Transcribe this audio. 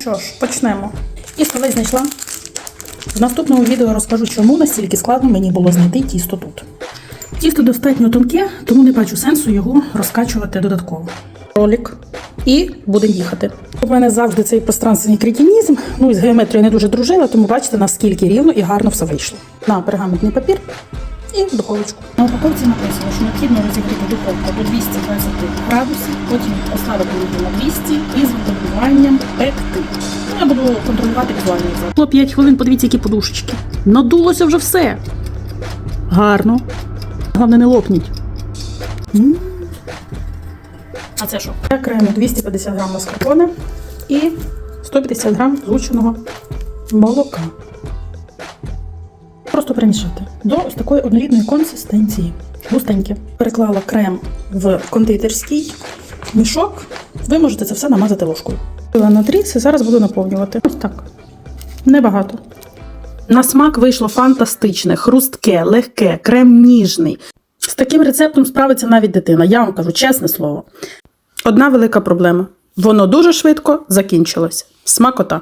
Що ж, почнемо. І столець знайшла. В наступному відео розкажу, чому настільки складно мені було знайти тісто тут. Тісто достатньо тонке, тому не бачу сенсу його розкачувати додатково. Ролик. І будемо їхати. У мене завжди цей пространственний кретинізм. Ну і з геометрією не дуже дружила, тому бачите, наскільки рівно і гарно все вийшло. На пергаментний папір і в духовочку. На упаковці написано, що необхідно розігріти духовку до 220 градусів, потім поставити її на 200 і з випробуванням пекти. Ну, я буду контролювати візуальний ефект. Було 5 хвилин, подивіться, які подушечки. Надулося вже все. Гарно. Головне, не лопніть. М. А це що? Я крему 250 грам маскарпоне і 150 грам згущеного молока. Просто перемішати до ось такої однорідної консистенції. Густеньке. Переклала крем в кондитерський мішок. Ви можете це все намазати ложкою. На тріс і зараз буду наповнювати. Ось так. Небагато. На смак вийшло фантастичне, хрустке, легке, крем ніжний. З таким рецептом справиться навіть дитина. Я вам кажу чесне слово. Одна велика проблема: воно дуже швидко закінчилось. Смакота.